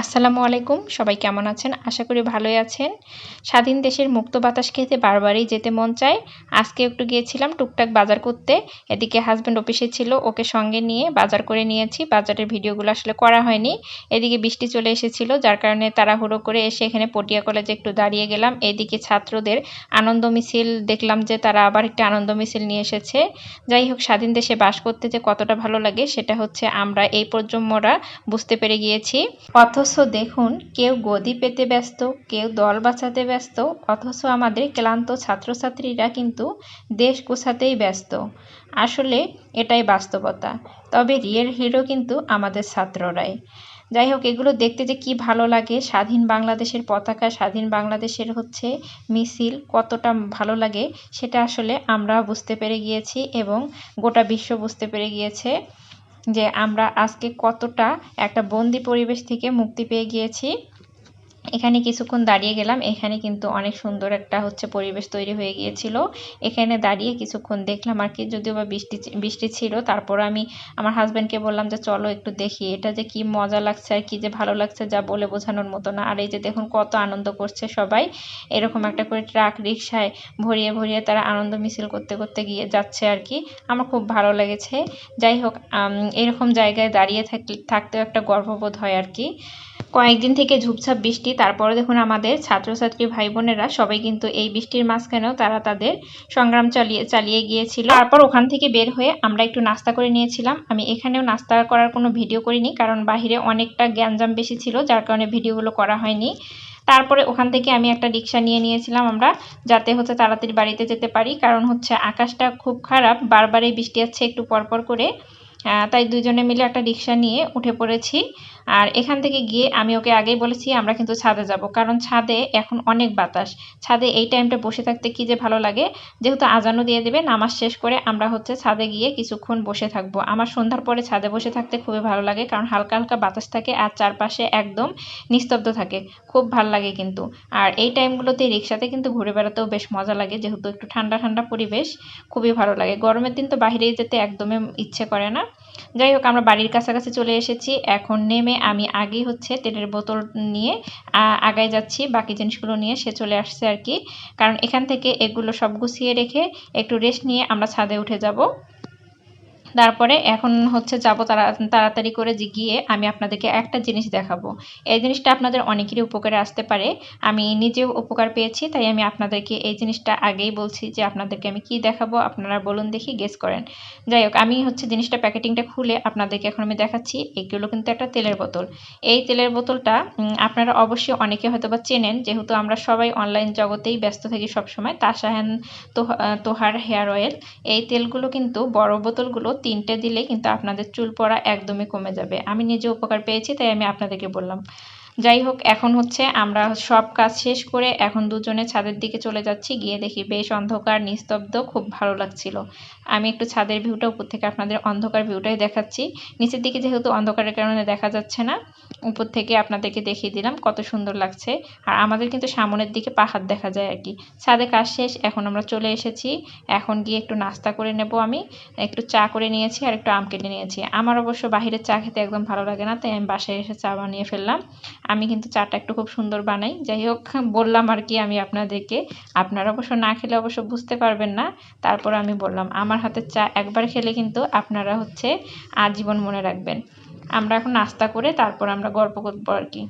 আসসালামু আলাইকুম। সবাই কেমন আছেন? আশা করি ভালোই আছেন। স্বাধীন দেশের মুক্ত বাতাস খেতে বারবারই যেতে মন চায়। আজকে একটু গিয়েছিলাম টুকটাক বাজার করতে। এদিকে হাজব্যান্ড অফিসে ছিল, ওকে সঙ্গে নিয়ে বাজার করে নিয়েছি। বাজারের ভিডিওগুলো আসলে করা হয়নি। এদিকে বৃষ্টি চলে এসেছিল, যার কারণে তাড়াহুড়ো করে এসে এখানে পটিয়া কলেজে একটু দাঁড়িয়ে গেলাম। এদিকে ছাত্রদের আনন্দ মিছিল দেখলাম যে তারা আবার একটি আনন্দ মিছিল নিয়ে এসেছে। যাই হোক, স্বাধীন দেশে বাস করতে যে কতটা ভালো লাগে, সেটা হচ্ছে আমরা, এই প্রজন্মরা বুঝতে পেরে গিয়েছি। অথচ দেখুন, কেউ গদি পেতে ব্যস্ত, কেউ দল বাঁচাতে ব্যস্ত, অথচ আমাদের ক্লান্ত ছাত্রছাত্রীরা কিন্তু দেশ গোছাতেই ব্যস্ত। আসলে এটাই বাস্তবতা। তবে রিয়েল হিরো কিন্তু আমাদের ছাত্ররাই। যাই হোক, এগুলো দেখতে যে কি ভালো লাগে, স্বাধীন বাংলাদেশের পতাকা, স্বাধীন বাংলাদেশের হচ্ছে মিছিল, কতটা ভালো লাগে, সেটা আসলে আমরা বুঝতে পেরে গিয়েছি এবং গোটা বিশ্ব বুঝতে পেরে গিয়েছে। যে আমরা আজকে কতটা একটা বন্দি পরিবেশ থেকে মুক্তি পেয়ে গিয়েছি। এখানে কিছুক্ষণ দাঁড়িয়ে গেলাম। এখানে কিন্তু অনেক সুন্দর একটা হচ্ছে পরিবেশ তৈরি হয়ে গিয়েছিল। এখানে দাঁড়িয়ে কিছুক্ষণ দেখলাম আর কি, যদিও বা বৃষ্টি বৃষ্টি ছিল। তারপর আমি আমার হাজব্যান্ডকে বললাম যে, চলো একটু দেখি, এটা যে কি মজা লাগছে আর কি যে ভালো লাগছে যা বলে বোঝানোর মতো না। আর এই যে দেখুন কত আনন্দ করছে সবাই। এরকম একটা করে ট্রাক রিক্সায় ভরিয়ে ভরিয়ে তারা আনন্দ মিছিল করতে করতে গিয়ে যাচ্ছে আর কি। আমার খুব ভালো লেগেছে। যাই হোক এরকম জায়গায় দাঁড়িয়ে থাকলে, থাকতেও একটা গর্ববোধ হয় আর কি। কয়েকদিন থেকে ঝুপঝাপ বৃষ্টি, তারপরে দেখুন আমাদের ছাত্রছাত্রী ভাই বোনেরা সবাই কিন্তু এই বৃষ্টির মাঝখানেও তারা তাদের সংগ্রাম চালিয়ে চালিয়ে গিয়েছিল। তারপর ওখান থেকে বের হয়ে আমরা একটু নাস্তা করে নিয়েছিলাম। আমি এখানেও নাস্তা করার কোনো ভিডিও করিনি, কারণ বাহিরে অনেকটা গ্যাঞ্জাম বেশি ছিল, যার কারণে ভিডিওগুলো করা হয়নি। তারপরে ওখান থেকে আমি একটা রিক্সা নিয়ে নিয়েছিলাম আমরা, যাতে হচ্ছে তাড়াতাড়ি বাড়িতে যেতে পারি, কারণ হচ্ছে আকাশটা খুব খারাপ, বারবারই বৃষ্টি আছে একটু পরপর করে। তাই দুজনে মিলে একটা রিক্সা নিয়ে উঠে পড়েছি। আর এখান থেকে গিয়ে আমি ওকে আগেই বলেছি, আমরা কিন্তু ছাদে যাব। কারণ ছাদে এখন অনেক বাতাস। ছাদে এই টাইমটা বসে থাকতে কি যে ভালো লাগে? যেহেতু আজানও দিয়ে দেবে, নামাজ শেষ করে আমরা হচ্ছে ছাদে গিয়ে কিছুক্ষণ বসে থাকব। আমার সন্ধ্যার পরে ছাদে বসে থাকতে খুবই ভালো লাগে, কারণ হালকা হালকা বাতাস থাকে আর চারপাশে একদম নিস্তব্ধ থাকে। খুব ভালো লাগে কিন্তু। আর এই টাইমগুলোতে রিক্সাতে কিন্তু ঘুরে বেড়াতেও বেশ মজা লাগে, যেহেতু একটু ঠান্ডা ঠান্ডা পরিবেশ, খুবই ভালো লাগে। গরমের দিন তো বাহিরেই যেতে একদমই ইচ্ছে করে না। যাই হোক, আমরা বাড়ির কাছাকাছি চলে এসেছি। এখন নেমে আমি আগেই হচ্ছে তেলের বোতল নিয়ে আগায় যাচ্ছি, বাকি জিনিসগুলো নিয়ে সে চলে আসছে আর কি। কারণ এখান থেকে এগুলো সব গুছিয়ে রেখে একটু রেস্ট নিয়ে আমরা ছাদে উঠে যাব। তারপরে এখন হচ্ছে যাব তারা, তাড়াতাড়ি করে গিয়ে আমি আপনাদেরকে একটা জিনিস দেখাবো। এই জিনিসটা আপনাদের অনেকেরই উপকারে আসতে পারে। আমি নিজেও উপকার পেয়েছি, তাই আমি আপনাদেরকে এই জিনিসটা আগেই বলছি যে আপনাদেরকে আমি কি দেখাবো, আপনারা বলুন দেখি গেস করেন। যাই হোক, আমি হচ্ছে জিনিসটা প্যাকেটিংটা খুলে আপনাদেরকে এখন আমি দেখাচ্ছি। এগুলো কিন্তু একটা তেলের বোতল। এই তেলের বোতলটা আপনারা অবশ্যই অনেকে হয়তো বা চেনেন, যেহেতু আমরা সবাই অনলাইন জগতেই ব্যস্ত থাকি সবসময়, তাসাহান তোহার হেয়ার অয়েল। এই তেলগুলো কিন্তু বড় বোতলগুলো তিনটে দিলে কিন্তু আপনাদের চুল পড়া একদমই কমে যাবে। আমি নিজে উপকার পেয়েছি, তাই আমি আপনাদেরকে বললাম। যাই হোক, এখন হচ্ছে আমরা সব কাজ শেষ করে এখন দুজনে ছাদের দিকে চলে যাচ্ছি। গিয়ে দেখি বেশ অন্ধকার, নিস্তব্ধ, খুব ভালো লাগছিল। আমি একটু ছাদের ভিউটা উপর থেকে আপনাদের অন্ধকার ভিউটাই দেখাচ্ছি। নিচের দিকে যেহেতু অন্ধকারের কারণে দেখা যাচ্ছে না, উপর থেকে আপনাদেরকে দেখিয়ে দিলাম কত সুন্দর লাগছে। আর আমাদের কিন্তু সামনের দিকে পাহাড় দেখা যায় আর কি। ছাদে কাজ শেষ, এখন আমরা চলে এসেছি। এখন গিয়ে একটু নাস্তা করে নেব আমি। একটু চা করে নিয়েছি আর একটু আম কেটে নিয়েছি। আমার অবশ্য বাহিরের চা খেতে একদম ভালো লাগে না, তাই আমি বাসায় এসে চা বানিয়ে ফেললাম। আমি কিন্তু চাটা একটু খুব সুন্দর বানাই। যাই হোক, বললাম আর কি আমি আপনাদেরকে। আপনারা অবশ্য না খেলে অবশ্য বুঝতে পারবেন না। তারপর আমি বললাম, আমার হাতের চা একবার খেলে কিন্তু আপনারা হচ্ছে আজীবন মনে রাখবেন। আমরা এখন নাস্তা করে তারপর আমরা গল্প করব আর কি।